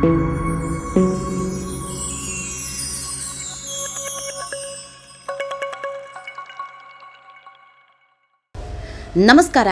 ನಮಸ್ಕಾರ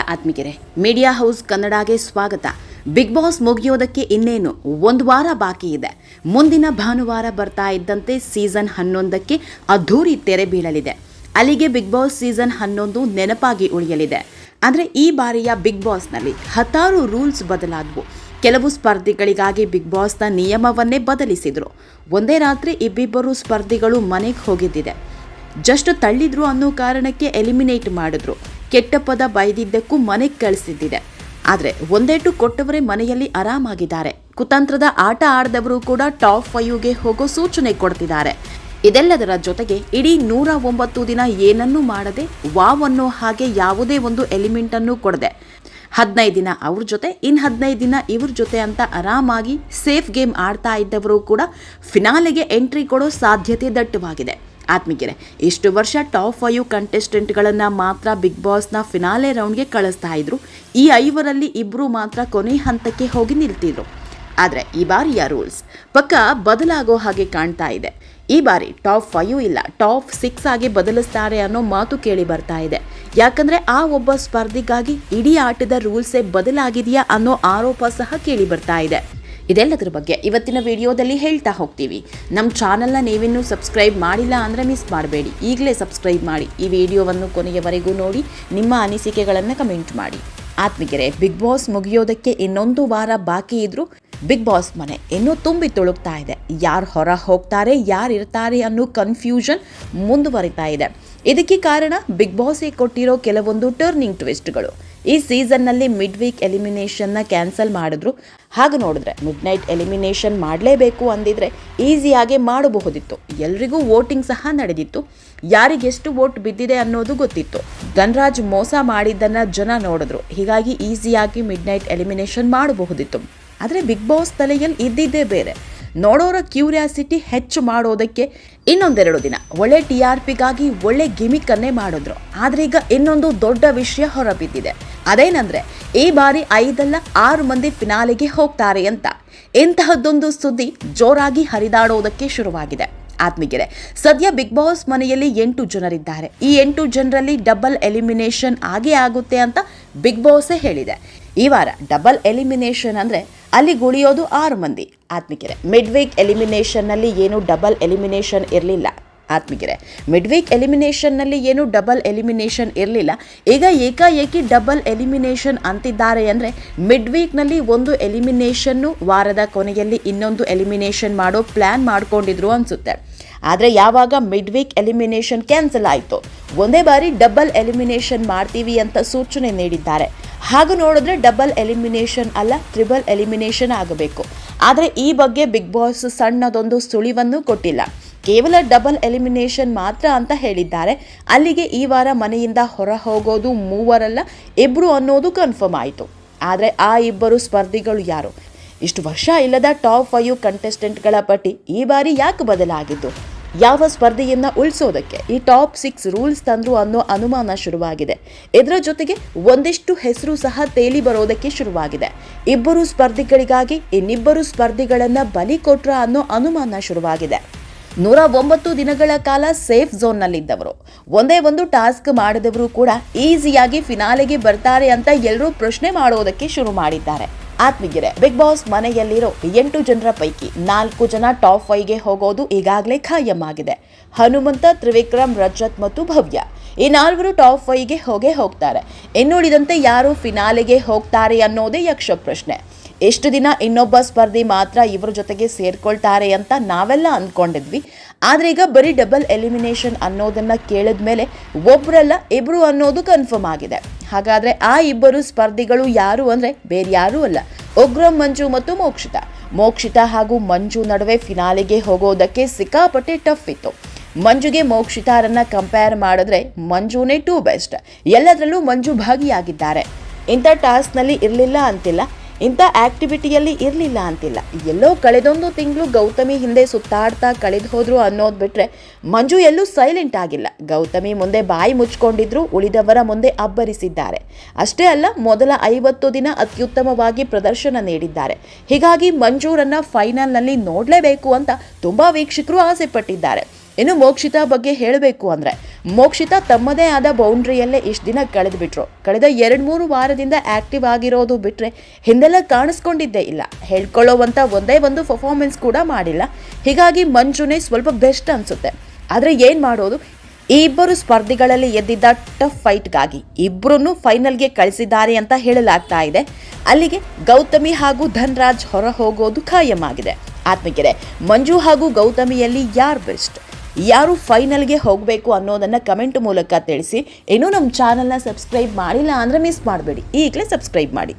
ಆತ್ಮಿಗೆರೆ media house ಕನ್ನಡಗೆ ಸ್ವಾಗತ. Big boss ಮುಗಿಯೋದಕ್ಕೆ ಇನ್ನೇನು? ಒಂದು ವಾರ ಬಾಕಿ ಇದೆ. ಮುಂದಿನ ಭಾನುವಾರ ಬರ್ತಾ ಇದ್ದಂತೆ ಸೀಸನ್ ಹನ್ನೊಂದಕ್ಕೆ ಅದ್ಧೂರಿ ತೆರೆ ಬೀಳಲಿದೆ. ಅಲ್ಲಿಗೆ ಬಿಗ್ ಬಾಸ್ ಸೀಸನ್ ಹನ್ನೊಂದು ನೆನಪಾಗಿ ಉಳಿಯಲಿದೆ. ಅಂದರೆ ಈ ಬಾರಿಯ ಬಿಗ್ ಬಾಸ್ನಲ್ಲಿ ಹತ್ತಾರು ರೂಲ್ಸ್ ಬದಲಾದವು. ಕೆಲವು ಸ್ಪರ್ಧಿಗಳಿಗಾಗಿ ಬಿಗ್ ಬಾಸ್ನ ನಿಯಮವನ್ನೇ ಬದಲಿಸಿದರು. ಒಂದೇ ರಾತ್ರಿ ಇಬ್ಬಿಬ್ಬರು ಸ್ಪರ್ಧಿಗಳು ಮನೆಗೆ ಹೋಗಿದ್ದಿದೆ. ಜಸ್ಟ್ ತಳ್ಳಿದ್ರು ಅನ್ನೋ ಕಾರಣಕ್ಕೆ ಎಲಿಮಿನೇಟ್ ಮಾಡಿದ್ರು. ಕೆಟ್ಟ ಪದ ಬೈದಿದ್ದಕ್ಕೂ ಮನೆಗೆ ಕಳಿಸಿದ್ದಿದೆ. ಆದರೆ ಒಂದೇಟು ಕೊಟ್ಟವರೇ ಮನೆಯಲ್ಲಿ ಆರಾಮಾಗಿದ್ದಾರೆ. ಕುತಂತ್ರದ ಆಟ ಆಡದವರು ಕೂಡ ಟಾಪ್ ಫೈವ್ಗೆ ಹೋಗೋ ಸೂಚನೆ ಕೊಡ್ತಿದ್ದಾರೆ. ಇದೆಲ್ಲದರ ಜೊತೆಗೆ ಇಡೀ ನೂರ ಒಂಬತ್ತು ದಿನ ಏನನ್ನೂ ಮಾಡದೆ ವಾವ್ ಅನ್ನೋ ಹಾಗೆ ಯಾವುದೇ ಒಂದು ಎಲಿಮೆಂಟನ್ನು ಕೊಡದೆ. ಹದಿನೈದು ದಿನ ಅವ್ರ ಜೊತೆ ಇನ್ನು ಹದಿನೈದು ದಿನ ಇವ್ರ ಜೊತೆ ಅಂತ ಆರಾಮಾಗಿ ಸೇಫ್ ಗೇಮ್ ಆಡ್ತಾ ಇದ್ದವರು ಕೂಡ ಫಿನಾಲೆಗೆ ಎಂಟ್ರಿ ಕೊಡೋ ಸಾಧ್ಯತೆ ದಟ್ಟವಾಗಿದೆ. ಆತ್ಮಿಗೆರೆ ಇಷ್ಟು ವರ್ಷ ಟಾಪ್ ಫೈವ್ ಕಂಟೆಸ್ಟೆಂಟ್ಗಳನ್ನು ಮಾತ್ರ ಬಿಗ್ ಬಾಸ್ನ ಫಿನಾಲೆ ರೌಂಡ್ಗೆ ಕಳಿಸ್ತಾ ಇದ್ರು. ಈ ಐವರಲ್ಲಿ ಇಬ್ಬರು ಮಾತ್ರ ಕೊನೆ ಹಂತಕ್ಕೆ ಹೋಗಿ ನಿಲ್ತಿದ್ರು. ಆದರೆ ಈ ಬಾರಿಯ ರೂಲ್ಸ್ ಪಕ್ಕ ಬದಲಾಗೋ ಹಾಗೆ ಕಾಣ್ತಾ ಇದೆ. ಈ ಬಾರಿ ಟಾಪ್ ಫೈವ್ ಇಲ್ಲ ಟಾಪ್ ಸಿಕ್ಸ್ ಆಗಿ ಬದಲಿಸ್ತಾರೆ ಅನ್ನೋ ಮಾತು ಕೇಳಿ ಬರ್ತಾ ಇದೆ. ಯಾಕಂದ್ರೆ ಆ ಒಬ್ಬ ಸ್ಪರ್ಧಿಗಾಗಿ ಇಡೀ ಆಟದ ರೂಲ್ಸೇ ಬದಲಾಗಿದೆಯಾ ಅನ್ನೋ ಆರೋಪ ಸಹ ಕೇಳಿ ಬರ್ತಾ ಇದೆ. ಇದೆಲ್ಲದರ ಬಗ್ಗೆ ಇವತ್ತಿನ ವಿಡಿಯೋದಲ್ಲಿ ಹೇಳ್ತಾ ಹೋಗ್ತೀವಿ. ನಮ್ಮ ಚಾನಲ್ನ ನೀವಿನ್ನೂ ಸಬ್ಸ್ಕ್ರೈಬ್ ಮಾಡಿಲ್ಲ ಅಂದರೆ ಮಿಸ್ ಮಾಡಬೇಡಿ. ಈಗಲೇ ಸಬ್ಸ್ಕ್ರೈಬ್ ಮಾಡಿ ಈ ವಿಡಿಯೋವನ್ನು ಕೊನೆಯವರೆಗೂ ನೋಡಿ, ನಿಮ್ಮ ಅನಿಸಿಕೆಗಳನ್ನು ಕಮೆಂಟ್ ಮಾಡಿ. ಆತ್ಮಿಗೆರೆ ಬಿಗ್ ಬಾಸ್ ಮುಗಿಯೋದಕ್ಕೆ ಇನ್ನೊಂದು ವಾರ ಬಾಕಿ ಇದ್ರೂ ಬಿಗ್ ಬಾಸ್ ಮನೆ ಇನ್ನೂ ತುಂಬಿ ತುಳುಕ್ತಾ ಇದೆ. ಯಾರು ಹೊರ ಹೋಗ್ತಾರೆ, ಯಾರು ಇರ್ತಾರೆ ಅನ್ನೋ ಕನ್ಫ್ಯೂಷನ್ ಮುಂದುವರಿತಾ ಇದೆ. ಇದಕ್ಕೆ ಕಾರಣ ಬಿಗ್ ಬಾಸ್ಗೆ ಕೊಟ್ಟಿರೋ ಕೆಲವೊಂದು ಟರ್ನಿಂಗ್ ಟ್ವಿಸ್ಟ್ಗಳು ಈ ಸೀಸನ್ನಲ್ಲಿ ಮಿಡ್ ವೀಕ್ ಎಲಿಮಿನೇಷನ್ನ ಕ್ಯಾನ್ಸಲ್ ಮಾಡಿದ್ರು. ಹಾಗೆ ನೋಡಿದ್ರೆ ಮಿಡ್ ನೈಟ್ ಎಲಿಮಿನೇಷನ್ ಮಾಡಲೇಬೇಕು ಅಂದಿದ್ರೆ ಈಸಿಯಾಗಿ ಮಾಡಬಹುದಿತ್ತು. ಎಲ್ರಿಗೂ ವೋಟಿಂಗ್ ಸಹ ನಡೆದಿತ್ತು. ಯಾರಿಗೆಷ್ಟು ವೋಟ್ ಬಿದ್ದಿದೆ ಅನ್ನೋದು ಗೊತ್ತಿತ್ತು. ಧನ್ರಾಜ್ ಮೋಸ ಮಾಡಿದ್ದನ್ನು ಜನ ನೋಡಿದ್ರು. ಹೀಗಾಗಿ ಈಸಿಯಾಗಿ ಮಿಡ್ ನೈಟ್ ಎಲಿಮಿನೇಷನ್ ಮಾಡಬಹುದಿತ್ತು. ಆದರೆ ಬಿಗ್ ಬಾಸ್ ತಲೆಯಲ್ಲಿ ಇದ್ದಿದ್ದೇ ಬೇರೆ. ನೋಡೋರ ಕ್ಯೂರಿಯಾಸಿಟಿ ಹೆಚ್ಚು ಮಾಡೋದಕ್ಕೆ ಇನ್ನೊಂದೆರಡು ದಿನ. ಒಳ್ಳೆ ಟಿ ಆರ್ ಪಿಗಾಗಿ ಒಳ್ಳೆ ಗಿಮಿಕನ್ನೇ ಮಾಡಿದ್ರು. ಆದರೆ ಈಗ ಇನ್ನೊಂದು ದೊಡ್ಡ ವಿಷಯ ಹೊರಬಿದ್ದಿದೆ. ಅದೇನಂದ್ರೆ, ಈ ಬಾರಿ ಐದಲ್ಲ ಆರು ಮಂದಿ ಫಿನಾಲೆಗೆ ಹೋಗ್ತಾರೆ ಅಂತ. ಇಂತಹದ್ದೊಂದು ಸುದ್ದಿ ಜೋರಾಗಿ ಹರಿದಾಡೋದಕ್ಕೆ ಶುರುವಾಗಿದೆ. ಆತ್ಮಿಗೆರೆ, ಸದ್ಯ ಬಿಗ್ ಬಾಸ್ ಮನೆಯಲ್ಲಿ ಎಂಟು ಜನರಿದ್ದಾರೆ. ಈ ಎಂಟು ಜನರಲ್ಲಿ ಡಬಲ್ ಎಲಿಮಿನೇಷನ್ ಆಗೇ ಆಗುತ್ತೆ ಅಂತ ಬಿಗ್ ಬಾಸೇ ಹೇಳಿದೆ. ಈ ವಾರ ಡಬಲ್ ಎಲಿಮಿನೇಷನ್ ಅಂದರೆ ಅಲ್ಲಿ ಗುಳಿಯೋದು ಆರು ಮಂದಿ. ಆತ್ಮಿಕೆರೆ ಮಿಡ್ ವೀಕ್ ಎಲಿಮಿನೇಷನ್ನಲ್ಲಿ ಏನು ಡಬಲ್ ಎಲಿಮಿನೇಷನ್ ಇರಲಿಲ್ಲ. ಆತ್ಮಿಕೆರೆ ಮಿಡ್ ವೀಕ್ ಎಲಿಮಿನೇಷನ್ನಲ್ಲಿ ಏನು ಡಬಲ್ ಎಲಿಮಿನೇಷನ್ ಇರಲಿಲ್ಲ. ಈಗ ಏಕಾಏಕಿ ಡಬಲ್ ಎಲಿಮಿನೇಷನ್ ಅಂತಿದ್ದಾರೆ ಅಂದರೆ ಮಿಡ್ ವೀಕ್ನಲ್ಲಿ ಒಂದು ಎಲಿಮಿನೇಷನ್ನು ವಾರದ ಕೊನೆಯಲ್ಲಿ ಇನ್ನೊಂದು ಎಲಿಮಿನೇಷನ್ ಮಾಡೋ ಪ್ಲ್ಯಾನ್ ಮಾಡ್ಕೊಂಡಿದ್ರು ಅನಿಸುತ್ತೆ. ಆದರೆ ಯಾವಾಗ ಮಿಡ್ ವೀಕ್ ಎಲಿಮಿನೇಷನ್ ಕ್ಯಾನ್ಸಲ್ ಆಯಿತು, ಒಂದೇ ಬಾರಿ ಡಬಲ್ ಎಲಿಮಿನೇಷನ್ ಮಾಡ್ತೀವಿ ಅಂತ ಸೂಚನೆ ನೀಡಿದ್ದಾರೆ. ಹಾಗೆ ನೋಡಿದ್ರೆ ಡಬಲ್ ಎಲಿಮಿನೇಷನ್ ಅಲ್ಲ ತ್ರಿಬಲ್ ಎಲಿಮಿನೇಷನ್ ಆಗಬೇಕು. ಆದರೆ ಈ ಬಗ್ಗೆ ಬಿಗ್ ಬಾಸ್ ಸಣ್ಣದೊಂದು ಸುಳಿವನ್ನು ಕೊಟ್ಟಿಲ್ಲ. ಕೇವಲ ಡಬಲ್ ಎಲಿಮಿನೇಷನ್ ಮಾತ್ರ ಅಂತ ಹೇಳಿದ್ದಾರೆ. ಅಲ್ಲಿಗೆ ಈ ವಾರ ಮನೆಯಿಂದ ಹೊರ ಹೋಗೋದು ಮೂವರಲ್ಲ ಇಬ್ಬರು ಅನ್ನೋದು ಕನ್ಫರ್ಮ್ ಆಯಿತು. ಆದರೆ ಆ ಇಬ್ಬರು ಸ್ಪರ್ಧಿಗಳು ಯಾರು? ಇಷ್ಟು ವರ್ಷ ಇಲ್ಲದ ಟಾಪ್ ಫೈವ್ ಕಂಟೆಸ್ಟೆಂಟ್ಗಳ ಪಟ್ಟಿ ಈ ಬಾರಿ ಯಾಕೆ ಬದಲಾಗಿದ್ದು? ಯಾವ ಸ್ಪರ್ಧೆಯನ್ನ ಉಳಿಸೋದಕ್ಕೆ ಈ ಟಾಪ್ ಸಿಕ್ಸ್ ರೂಲ್ಸ್ ತಂದ್ರು ಅನ್ನೋ ಅನುಮಾನ ಶುರುವಾಗಿದೆ. ಇದರ ಜೊತೆಗೆ ಒಂದಿಷ್ಟು ಹೆಸರು ಸಹ ತೇಲಿ ಬರೋದಕ್ಕೆ ಶುರುವಾಗಿದೆ. ಇಬ್ಬರು ಸ್ಪರ್ಧಿಗಳಿಗಾಗಿ ಇನ್ನಿಬ್ಬರು ಸ್ಪರ್ಧಿಗಳನ್ನ ಬಲಿ ಕೊಟ್ರ ಅನ್ನೋ ಅನುಮಾನ ಶುರುವಾಗಿದೆ. ನೂರ ಒಂಬತ್ತು ದಿನಗಳ ಕಾಲ ಸೇಫ್ ಝೋನ್ನಲ್ಲಿದ್ದವರು. ಒಂದೇ ಒಂದು ಟಾಸ್ಕ್ ಮಾಡಿದವರು ಕೂಡ ಈಸಿಯಾಗಿ ಫಿನಾಲೆಗೆ ಬರ್ತಾರೆ ಅಂತ ಎಲ್ಲರೂ ಪ್ರಶ್ನೆ ಮಾಡೋದಕ್ಕೆ ಶುರು ಮಾಡಿದ್ದಾರೆ. ಆತ್ಮೀಗೆರೆ ಬಿಗ್ ಬಾಸ್ ಮನೆಯಲ್ಲಿರೋ ಎಂಟು ಜನರ ಪೈಕಿ ನಾಲ್ಕು ಜನ ಟಾಪ್ ಫೈವ್ಗೆ ಹೋಗೋದು ಈಗಾಗಲೇ ಖಾಯಂ ಆಗಿದೆ ಹನುಮಂತ, ತ್ರಿವಿಕ್ರಮ್, ರಜತ್ ಮತ್ತು ಭವ್ಯ ಈ ನಾಲ್ವರು ಟಾಪ್ ಫೈವ್ಗೆ ಹೋಗೇ ಹೋಗ್ತಾರೆ. ಇನ್ನುಳಿದಂತೆ ಯಾರು ಫಿನಾಲೆಗೆ ಹೋಗ್ತಾರೆ ಅನ್ನೋದೇ ಯಕ್ಷ ಪ್ರಶ್ನೆ ಎಷ್ಟು ದಿನ ಇನ್ನೊಬ್ಬ ಸ್ಪರ್ಧಿ ಮಾತ್ರ ಇವರ ಜೊತೆಗೆ ಸೇರ್ಕೊಳ್ತಾರೆ ಅಂತ ನಾವೆಲ್ಲ ಅಂದ್ಕೊಂಡಿದ್ವಿ. ಆದರೆ ಈಗ ಬರೀ ಡಬಲ್ ಎಲಿಮಿನೇಷನ್ ಅನ್ನೋದನ್ನು ಕೇಳಿದ ಮೇಲೆ ಒಬ್ಬರಲ್ಲ ಇಬ್ಬರು ಅನ್ನೋದು ಕನ್ಫರ್ಮ್ ಆಗಿದೆ. ಹಾಗಾದರೆ ಆ ಇಬ್ಬರು ಸ್ಪರ್ಧಿಗಳು ಯಾರು ಅಂದರೆ ಬೇರೆ ಯಾರೂ ಅಲ್ಲ, ಉಗ್ರಂ, ಮಂಜು ಮತ್ತು ಮೋಕ್ಷಿತ. ಮೋಕ್ಷಿತ ಹಾಗೂ ಮಂಜು ನಡುವೆ ಫಿನಾಲೆಗೆ ಹೋಗೋದಕ್ಕೆ ಸಿಕ್ಕಾಪಟ್ಟೆ ಟಫ್ ಇತ್ತು. ಮಂಜುಗೆ ಮೋಕ್ಷಿತಾರನ್ನ ಕಂಪೇರ್ ಮಾಡಿದ್ರೆ ಮಂಜುನೇ ಟೂ ಬೆಸ್ಟ್ ಎಲ್ಲದರಲ್ಲೂ ಮಂಜು ಭಾಗಿಯಾಗಿದ್ದಾರೆ. ಇಂಥ ಟಾಸ್ಕ್ನಲ್ಲಿ ಇರಲಿಲ್ಲ ಅಂತಿಲ್ಲ. ಇಂಥ ಆಕ್ಟಿವಿಟಿಯಲ್ಲಿ ಇರಲಿಲ್ಲ ಅಂತಿಲ್ಲ. ಎಲ್ಲೋ ಕಳೆದೊಂದು ತಿಂಗಳು ಗೌತಮಿ ಹಿಂದೆ ಸುತ್ತಾಡ್ತಾ ಕಳೆದು ಹೋದ್ರು ಅನ್ನೋದು ಬಿಟ್ಟರೆ ಮಂಜು ಎಲ್ಲೂ ಸೈಲೆಂಟ್ ಆಗಿಲ್ಲ. ಗೌತಮಿ ಮುಂದೆ ಬಾಯಿ ಮುಚ್ಕೊಂಡಿದ್ರು, ಉಳಿದವರ ಮುಂದೆ ಅಬ್ಬರಿಸಿದ್ದಾರೆ. ಅಷ್ಟೇ ಅಲ್ಲ, ಮೊದಲ ಐವತ್ತು ದಿನ ಅತ್ಯುತ್ತಮವಾಗಿ ಪ್ರದರ್ಶನ ನೀಡಿದ್ದಾರೆ. ಹೀಗಾಗಿ ಮಂಜೂರನ್ನ ಫೈನಲ್ನಲ್ಲಿ ನೋಡಲೇಬೇಕು ಅಂತ ತುಂಬ ವೀಕ್ಷಕರು ಆಸೆ ಪಟ್ಟಿದ್ದಾರೆ ಇನ್ನು ಮೋಕ್ಷಿತಾ ಬಗ್ಗೆ ಹೇಳಬೇಕು ಅಂದರೆ, ಮೋಕ್ಷಿತಾ ತಮ್ಮದೇ ಆದ ಬೌಂಡ್ರಿಯಲ್ಲೇ ಇಷ್ಟು ದಿನ ಕಳೆದುಬಿಟ್ರು. ಕಳೆದ ಎರಡು ಮೂರು ವಾರದಿಂದ ಆಕ್ಟಿವ್ ಆಗಿರೋದು ಬಿಟ್ಟರೆ ಹಿಂದೆಲ್ಲ ಕಾಣಿಸ್ಕೊಂಡಿದ್ದೇ ಇಲ್ಲ. ಹೇಳ್ಕೊಳ್ಳೋವಂಥ ಒಂದೇ ಒಂದು ಪರ್ಫಾರ್ಮೆನ್ಸ್ ಕೂಡ ಮಾಡಿಲ್ಲ. ಹೀಗಾಗಿ ಮಂಜುನೇ ಸ್ವಲ್ಪ ಬೆಸ್ಟ್ ಅನಿಸುತ್ತೆ. ಆದರೆ ಏನು ಮಾಡೋದು? ಈ ಇಬ್ಬರು ಸ್ಪರ್ಧಿಗಳಲ್ಲಿ ಎದ್ದಿದ್ದ ಟಫ್ ಫೈಟ್ಗಾಗಿ ಇಬ್ಬರನ್ನು ಫೈನಲ್ಗೆ ಕಳಿಸಿದ್ದಾರೆ ಅಂತ ಹೇಳಲಾಗ್ತಾ ಇದೆ. ಅಲ್ಲಿಗೆ ಗೌತಮಿ ಹಾಗೂ ಧನ್ರಾಜ್ ಹೊರ ಹೋಗೋದು ಖಾಯಮಾಗಿದೆ ಆತ್ಮಗೆರೆ ಮಂಜು ಹಾಗೂ ಗೌತಮಿಯಲ್ಲಿ ಯಾರು ಬೆಸ್ಟ್ ಯಾರು ಫೈನಲ್ಗೆ ಹೋಗಬೇಕು ಅನ್ನೋದನ್ನು ಕಮೆಂಟ್ ಮೂಲಕ ತಿಳಿಸಿ. ಇನ್ನೂ ನಮ್ಮ ಚಾನಲ್ನ ಸಬ್ಸ್ಕ್ರೈಬ್ ಮಾಡಿಲ್ಲ ಅಂದರೆ ಮಿಸ್ ಮಾಡಬೇಡಿ. ಈಗಲೇ ಸಬ್ಸ್ಕ್ರೈಬ್ ಮಾಡಿ.